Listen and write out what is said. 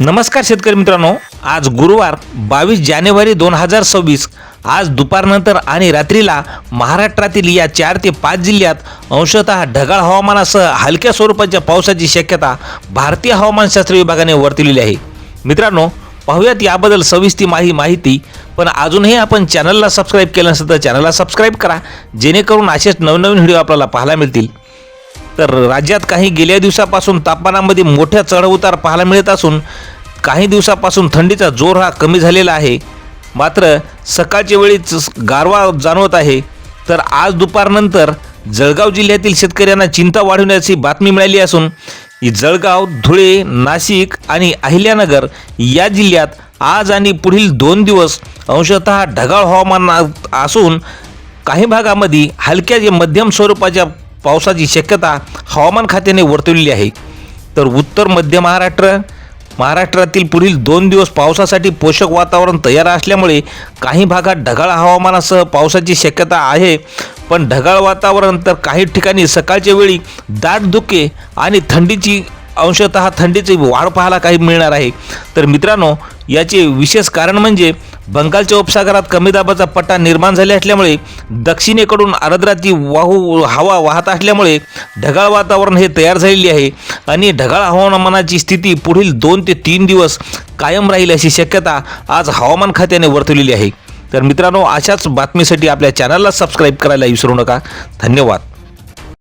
नमस्कार शेतकरी मित्रांनो. आज गुरुवार बावीस जानेवारी दोन हजार सव्वीस. आज दुपारनंतर आणि रात्रीला महाराष्ट्रातील या चार ते पाच जिल्ह्यात अंशतः ढगाळ हवामानासह हलक्या स्वरूपाच्या पावसाची शक्यता भारतीय हवामानशास्त्र विभागाने वर्तवलेली आहे. मित्रांनो पाहूयात याबद्दल सविस्ती माही माहिती पण अजूनही आपण चॅनलला सबस्क्राईब केलं नसेल तर चॅनलला सबस्क्राईब करा जेणेकरून असेच नवनवीन व्हिडिओ आपल्याला पाहायला मिळतील. तर राज्यात काही गेल्या दिवसापासून तापमानामध्ये मोठ्या चढउतार पाहायला मिळत असून काही दिवसापासून थंडीचा जोर हा कमी झालेला आहे. मात्र सकाळच्या वेळीच गारवा जाणवत आहे. तर आज दुपारनंतर जळगाव जिल्ह्यातील शेतकऱ्यांना चिंता वाढवण्याची बातमी मिळाली असून जळगाव धुळे नाशिक आणि अहिल्यानगर या जिल्ह्यात आज आणि पुढील दोन दिवस अंशतः ढगाळ हवामान असून काही भागामध्ये हलक्या जे मध्यम स्वरूपाच्या पावसाची शक्यता हवामान खात्याने वर्तवलेली आहे. तर उत्तर मध्य महाराष्ट्र महाराष्ट्रातील पुढील दोन दिवस पावसासाठी पोषक वातावरण तयार असल्यामुळे काही भागात ढगाळ हवामानासह पावसाची शक्यता आहे. पण ढगाळ वातावरण तर काही ठिकाणी सकाळच्या वेळी दाट धुके आणि थंडीची अंशतः थंडीची वाढ पाहायला काही मिळणार आहे. तर मित्रांनो याचे विशेष कारण म्हणजे बंगालच्या उपसागरात कमी दाबाचा पट्टा निर्माण झाले असल्यामुळे दक्षिणेकडून आर्द्राची वाहू हवा वाहत असल्यामुळे ढगाळ वातावरण हे तयार झालेले आहे आणि ढगाळ हवामानाची स्थिती पुढील दोन ते तीन दिवस कायम राहील अशी शक्यता आज हवामान खात्याने वर्तवलेली आहे. तर मित्रांनो अशाच बातमीसाठी आपल्या चॅनलला सबस्क्राईब करायला विसरू नका. धन्यवाद.